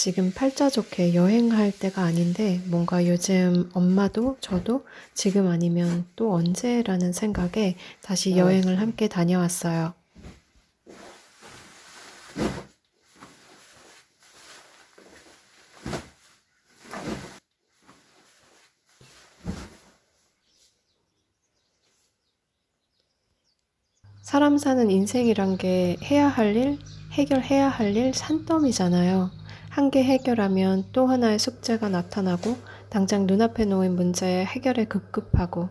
지금 팔자 좋게 여행할 때가 아닌데 뭔가 요즘 엄마도 저도 지금 아니면 또 언제라는 생각에 다시 여행을 함께 다녀왔어요. 사람 사는 인생이란 게 해야 할 일, 해결해야 할 일 산더미잖아요. 한 개 해결하면 또 하나의 숙제가 나타나고 당장 눈앞에 놓인 문제의 해결에 급급하고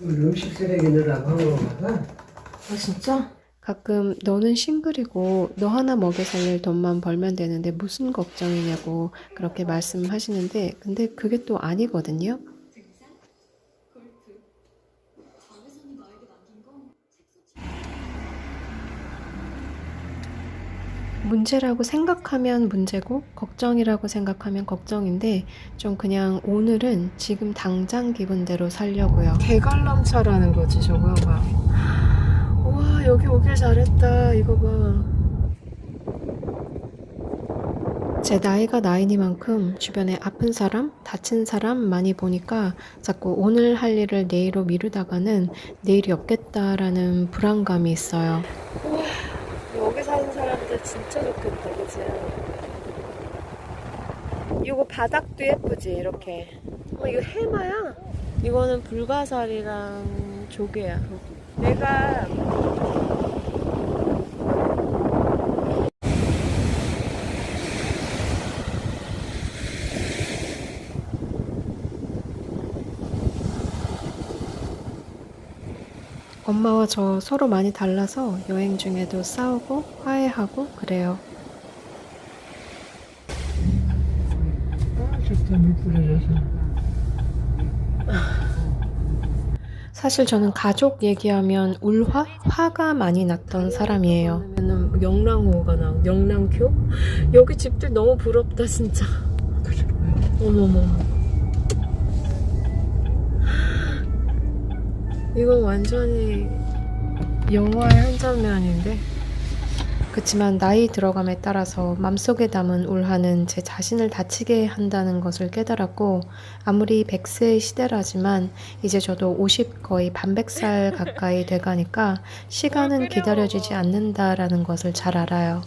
오늘 음식 쓰레기 넣으라고 한 건가 봐. 아 진짜? 가끔 너는 싱글이고 너 하나 먹여 살릴 돈만 벌면 되는데 무슨 걱정이냐고 그렇게 말씀하시는데 근데 그게 또 아니거든요. 문제라고 생각하면 문제고 걱정이라고 생각하면 걱정인데 좀 그냥 오늘은 지금 당장 기분대로 살려고요. 개갈람차라는 거지 저거가. 와 여기 오길 잘했다 이거 봐. 제 나이가 나이니만큼 주변에 아픈 사람, 다친 사람 많이 보니까 자꾸 오늘 할 일을 내일로 미루다가는 내일이 없겠다라는 불안감이 있어요. 여기 사는 사람들 진짜 좋겠다, 그치? 이거 바닥도 예쁘지, 이렇게. 어, 이거 해마야? 이거는 불가사리랑 조개야. 내가 엄마와 저 서로 많이 달라서 여행 중에도 싸우고 화해하고 그래요. 아, 적당히 뿌려져서. 사실 저는 가족 얘기하면 울화? 화가 많이 났던 사람이에요. 영랑호가 나, 영랑교? 여기 집들 너무 부럽다 진짜. 어머머. 이거 완전히 영화의 한 장면인데. 그치만 나이 들어감에 따라서 맘속에 담은 울화는 제 자신을 다치게 한다는 것을 깨달았고 아무리 100세의 시대라지만 이제 저도 50 거의 반백살 가까이 돼가니까 시간은 기다려주지 않는다라는 것을 잘 알아요.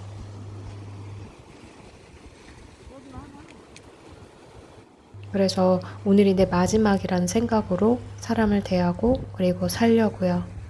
그래서 오늘이 내 마지막이라는 생각으로 사람을 대하고 그리고 살려고요.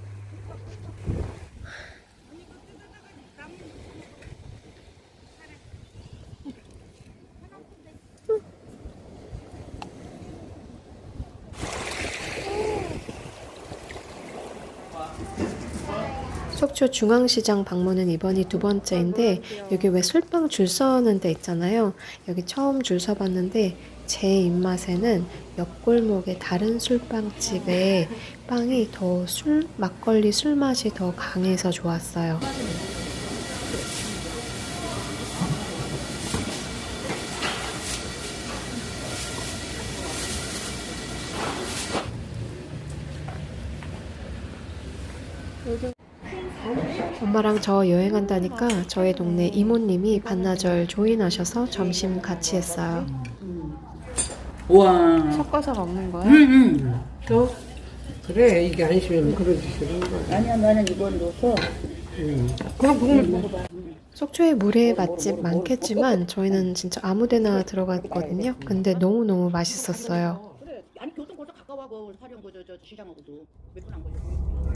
속초 중앙시장 방문은 이번이 두 번째인데 여기 왜 술빵 줄 서는 데 있잖아요. 여기 처음 줄 서봤는데 제 입맛에는 옆골목의 다른 술빵집에 빵이 더 술, 막걸리 술 맛이 더 강해서 좋았어요. 엄마랑 저 여행한다니까 저희 동네 이모님이 반나절 조인하셔서 점심 같이 했어요. 우와. 섞어서 먹는 거야? 응, 응. 또? 그래, 이게 안 싫으면 그러기 싫은 거야. 아니야, 나는 이건 넣어서. 응. 그럼 그걸 속초에 물회 맛집 많겠지만 저희는 진짜 아무데나 들어갔거든요. 근데 너무 너무 맛있었어요. 그래. 아니, 교통거리가 가까워하고 사령 그, 저, 저, 시장하고도 몇분안 걸려.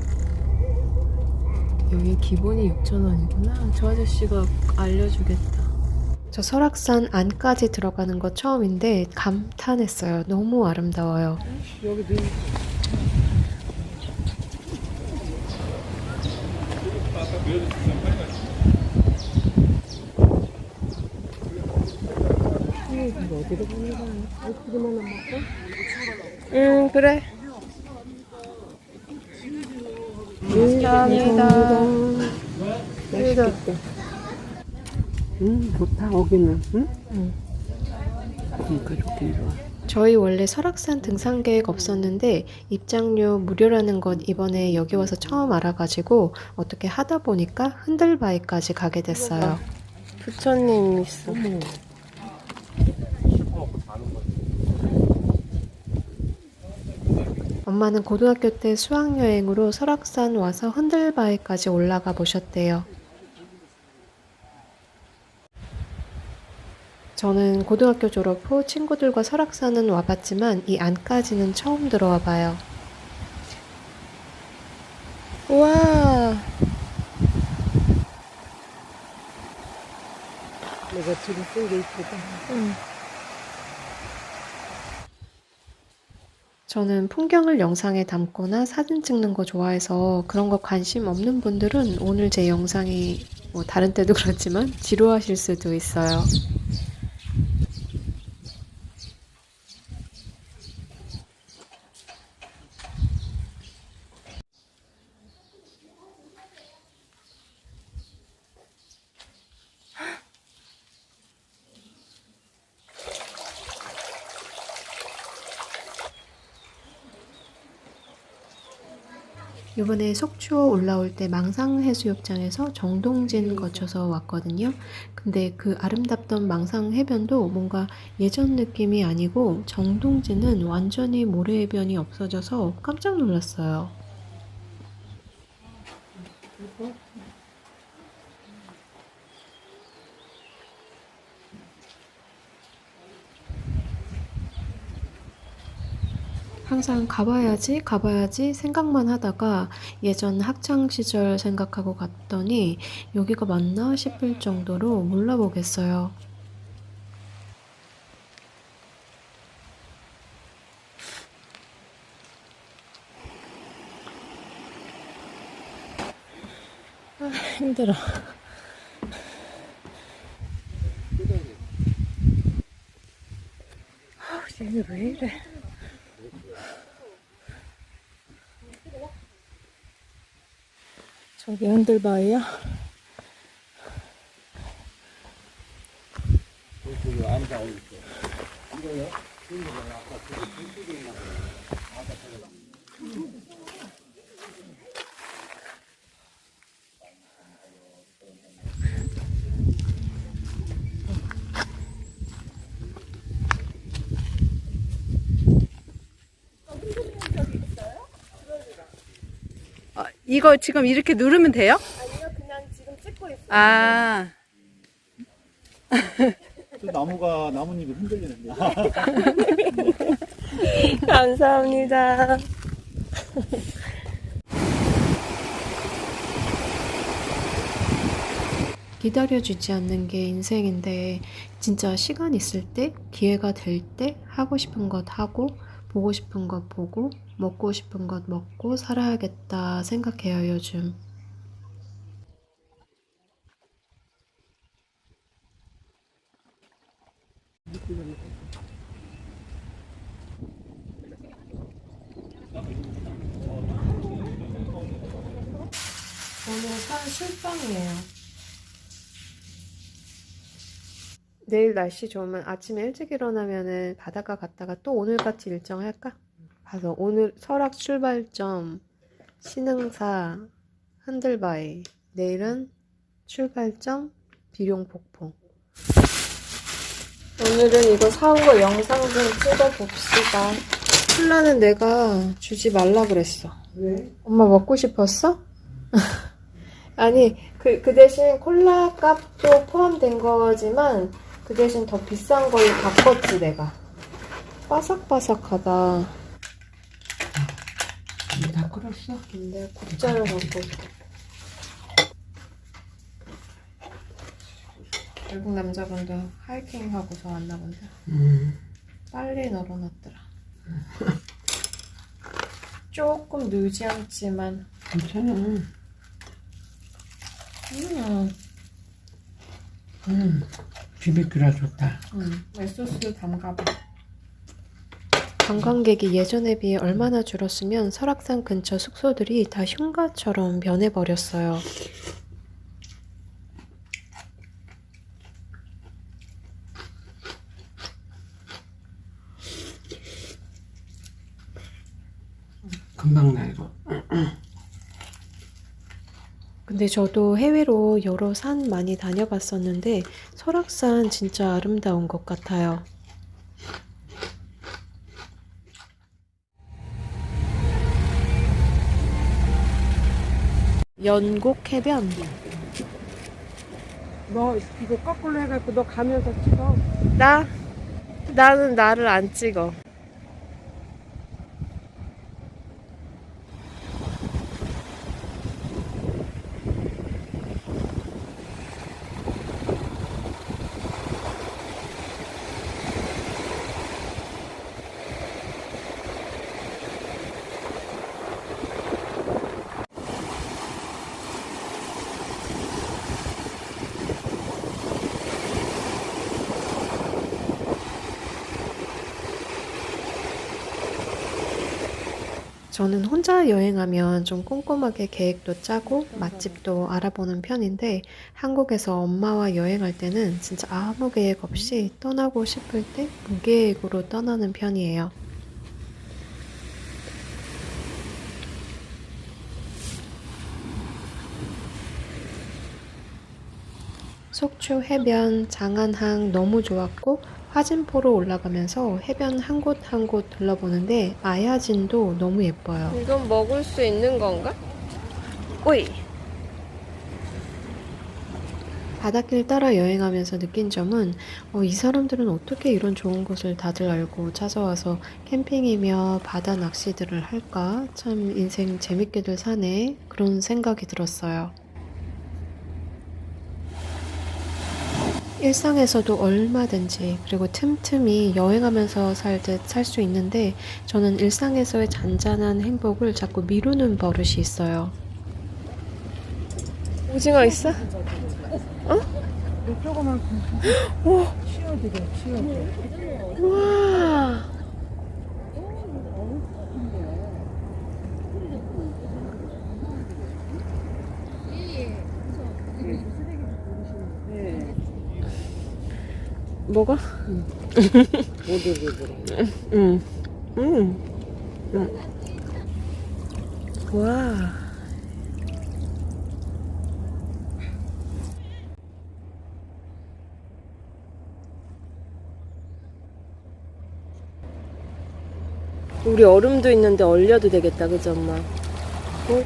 여기 기본이 6,000원이구나. 저 아저씨가 알려주겠다. 저 설악산 안까지 들어가는 거 처음인데 감탄했어요. 너무 아름다워요. 여기도 어디로 가는 거야? 어디로만 안 먹고? 응, 그래. 감사합니다. 맛있겠다. 응, 좋다, 거기는. 응? 응. 그러니까 좋긴 좋아. 저희 원래 설악산 등산 계획 없었는데 입장료 무료라는 것 이번에 여기 와서 처음 알아가지고 어떻게 하다 보니까 흔들바위까지 가게 됐어요. 부처님 있어. 어 엄마는 고등학교 때 수학여행으로 설악산 와서 흔들바위까지 올라가 보셨대요. 저는 고등학교 졸업 후 친구들과 설악산은 와봤지만 이 안까지는 처음 들어와 봐요. 우와, 내가 뒤로 쓴게 이쁘다. 저는 풍경을 영상에 담거나 사진 찍는 거 좋아해서 그런 거 관심 없는 분들은 오늘 제 영상이 뭐 다른 때도 그렇지만 지루하실 수도 있어요. 이번에 속초 올라올 때 망상해수욕장에서 정동진 거쳐서 왔거든요. 근데 그 아름답던 망상 해변도 뭔가 예전 느낌이 아니고 정동진은 완전히 모래해변이 없어져서 깜짝 놀랐어요. 항상 가봐야지, 가봐야지 생각만 하다가 예전 학창 시절 생각하고 갔더니 여기가 맞나 싶을 정도로 몰라보겠어요. 아, 힘들어. 아, 얘왜 이래? 저기 흔들바위야? 이거 지금 이렇게 누르면 돼요? 아니요, 그냥 지금 찍고 있어요. 아, 그 나무가 나뭇잎이 흔들리는데. 감사합니다. 기다려주지 않는 게 인생인데, 진짜 시간 있을 때, 기회가 될 때, 하고 싶은 것 하고, 보고 싶은 것 보고, 먹고 싶은 것 먹고 살아야겠다 생각해요, 요즘. 오늘 산 술빵이에요. 내일 날씨 좋으면 아침에 일찍 일어나면은 바닷가 갔다가 또 오늘같이 일정 할까? 봐서 오늘 설악 출발점 신흥사 흔들바위. 내일은 출발점 비룡폭포. 오늘은 이거 사온 거 영상 좀 찍어봅시다. 콜라는 내가 주지 말라 그랬어. 왜? 엄마 먹고 싶었어? 아니 그, 그 대신 콜라 값도 포함된 거지만 그 대신 더 비싼 걸로 바꿨지 내가. 바삭바삭하다 다 끓었어? 근데 국자를 갖고 올게. 외국 남자분도 하이킹 하고서 왔나 본데 음. 빨리 널어놨더라 조금 늘지 않지만 괜찮아. 음, 음. 비비큐라 좋다. 음, 맵소스 담가봐 관광객이 예전에 비해 얼마나 줄었으면 설악산 근처 숙소들이 다 흉가처럼 변해버렸어요. 금방 나 이거. 근데 저도 해외로 여러 산 많이 다녀봤었는데 설악산 진짜 아름다운 것 같아요. 연곡 해변. 너 이거 거꾸로 해갖고 너 가면서 찍어. 나 나는 나를 안 찍어. 저는 혼자 여행하면 좀 꼼꼼하게 계획도 짜고 맛집도 알아보는 편인데 한국에서 엄마와 여행할 때는 진짜 아무 계획 없이 떠나고 싶을 때 무계획으로 떠나는 편이에요. 속초 해변 장안항 너무 좋았고 화진포로 올라가면서 해변 한 곳 한 곳 둘러보는데 아야진도 너무 예뻐요. 이건 먹을 수 있는 건가? 오이. 바닷길 따라 여행하면서 느낀 점은 어, 이 사람들은 어떻게 이런 좋은 곳을 다들 알고 찾아와서 캠핑이며 바다 낚시들을 할까? 참 인생 재밌게들 사네. 그런 생각이 들었어요. 일상에서도 얼마든지 그리고 틈틈이 여행하면서 살듯 살 수 있는데 저는 일상에서의 잔잔한 행복을 자꾸 미루는 버릇이 있어요. 오징어 있어? 조그만 오, 치워드려, 치워드려. 와. 뭐가? 못 오르더라. 응. 응. 응. 와. 우리 얼음도 있는데 얼려도 되겠다, 그죠, 엄마? 어?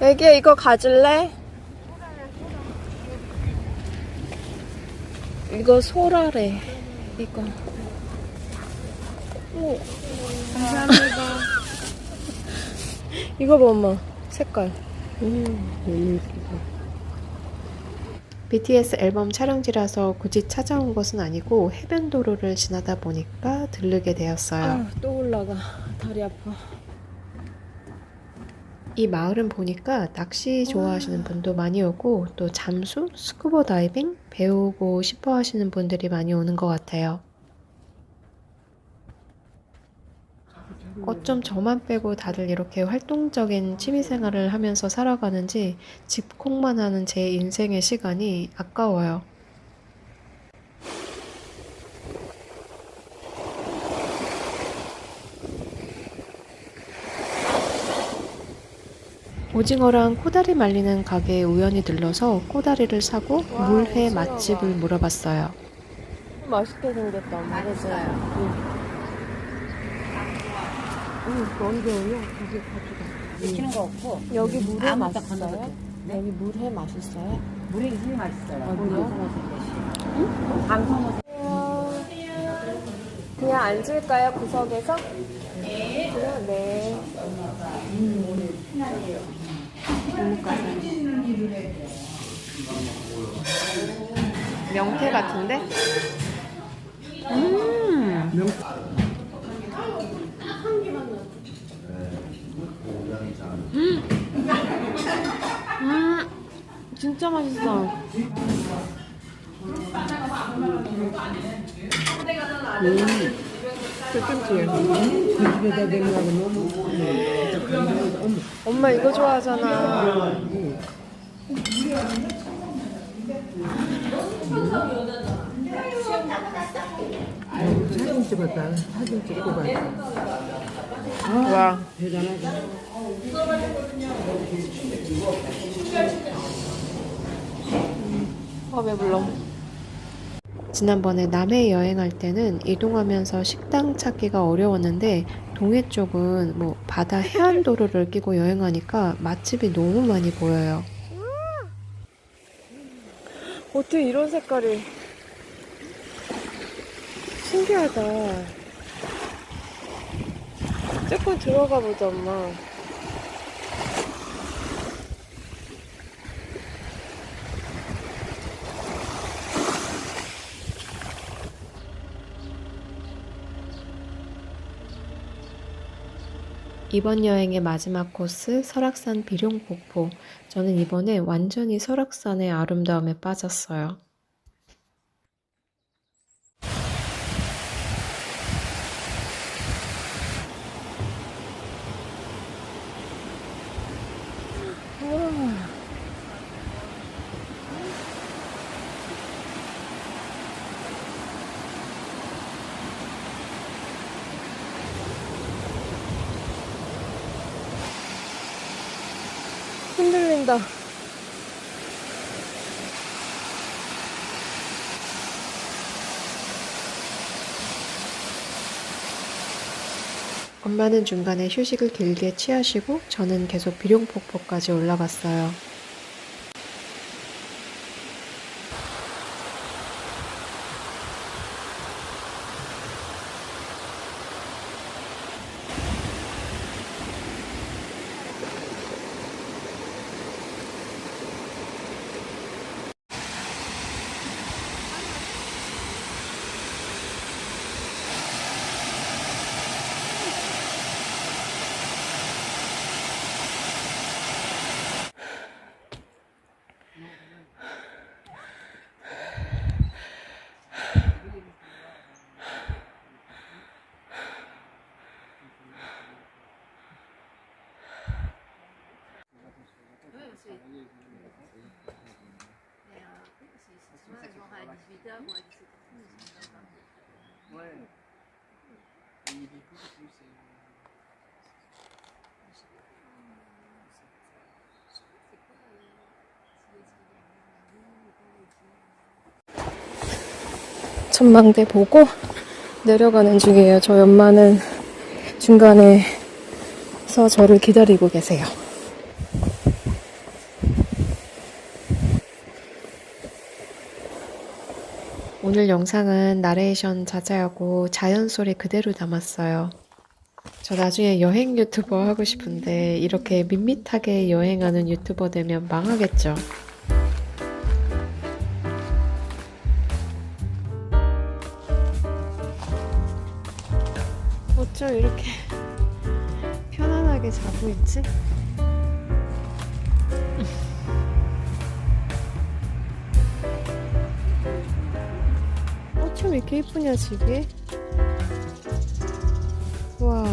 애기야, 이거 가질래? 이거 소라래. 이거. 오. 감사합니다. 이거 봐, 엄마. 색깔. 너무 예쁘다. BTS 앨범 촬영지라서 굳이 찾아온 것은 아니고 해변 도로를 지나다 보니까 들르게 되었어요. 또 올라가. 다리 아파. 이 마을은 보니까 낚시 좋아하시는 분도 많이 오고 또 잠수, 스쿠버 다이빙 배우고 싶어 하시는 분들이 많이 오는 것 같아요. 어쩜 저만 빼고 다들 이렇게 활동적인 취미 생활을 하면서 살아가는지 집콕만 하는 제 인생의 시간이 아까워요. 오징어랑 코다리 말리는 가게에 우연히 들러서 코다리를 사고 물회 맛집을 물어봤어요. 맛있게 생겼다. 맛있어요. 응, 언제 오냐? 그게 가져가. 시키는 거 없고 여기 물회 아무것도 맛있어요? 건너도 돼. 여기 물회 맛있어요? 물이 제일 맛있어요. 아, 그래요? 방송어 그냥 앉을까요 구석에서? 네. 그래요? 네. 명태 같은데? 음. 음. 진짜 맛있어. 그 엄마 이거 좋아하잖아. 사진 찍었다. 사진 찍고 갔다. 와. 대단하다. 아 배불러. 지난번에 남해 여행할 때는 이동하면서 식당 찾기가 어려웠는데 동해 쪽은 뭐 바다 해안 도로를 끼고 여행하니까 맛집이 너무 많이 보여요. 어떻게 이런 색깔이 신기하다. 조금 들어가 보자, 엄마. 이번 여행의 마지막 코스 설악산 비룡폭포. 저는 이번에 완전히 설악산의 아름다움에 빠졌어요. 흔들린다. 엄마는 중간에 휴식을 길게 취하시고 저는 계속 비룡폭포까지 올라갔어요. 전망대 보고 내려가는 중이에요. 저희 엄마는 중간에서 저를 기다리고 계세요. 오늘 영상은 나레이션 자제하고 자연 소리 그대로 담았어요. 저 나중에 여행 유튜버 하고 싶은데 이렇게 밋밋하게 여행하는 유튜버 되면 망하겠죠. 어쩜 이렇게 편안하게 자고 있지? 어쩜 이렇게 이쁘냐 집이? 와